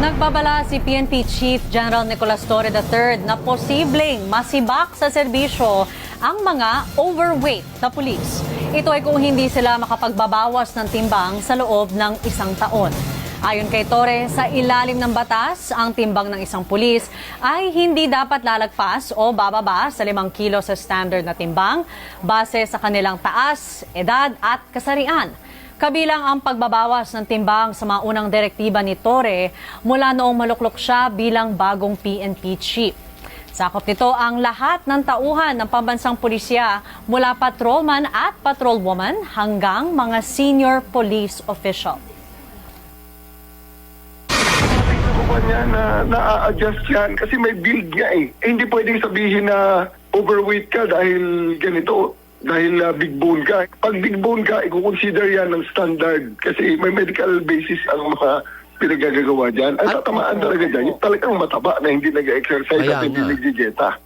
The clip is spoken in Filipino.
Nagbabala si PNP Chief General Nicolas Torre III na posibleng masibak sa serbisyo ang mga overweight na pulis. Ito ay kung hindi sila makapagbabawas ng timbang sa loob ng isang taon. Ayon kay Torre, sa ilalim ng batas, ang timbang ng isang pulis ay hindi dapat lalagpas o bababa sa limang kilo sa standard na timbang base sa kanilang taas, edad at kasarian. Kabilang ang pagbabawas ng timbang sa mga unang direktiba ni Torre mula noong maluklok siya bilang bagong PNP chief. Sakop nito ang lahat ng tauhan ng pambansang pulisya mula patrolman at patrolwoman hanggang mga senior police official. niya na na-adjust yan kasi may build niya eh. eh hindi pwedeng sabihin na overweight ka dahil ganito, dahil uh, big bone ka. Pag big bone ka, i-consider yan ng standard kasi may medical basis ang mga pinagagagawa dyan. At- tatamaan talaga dyan, yung talagang mataba na hindi nag-exercise at hindi nag-dieta.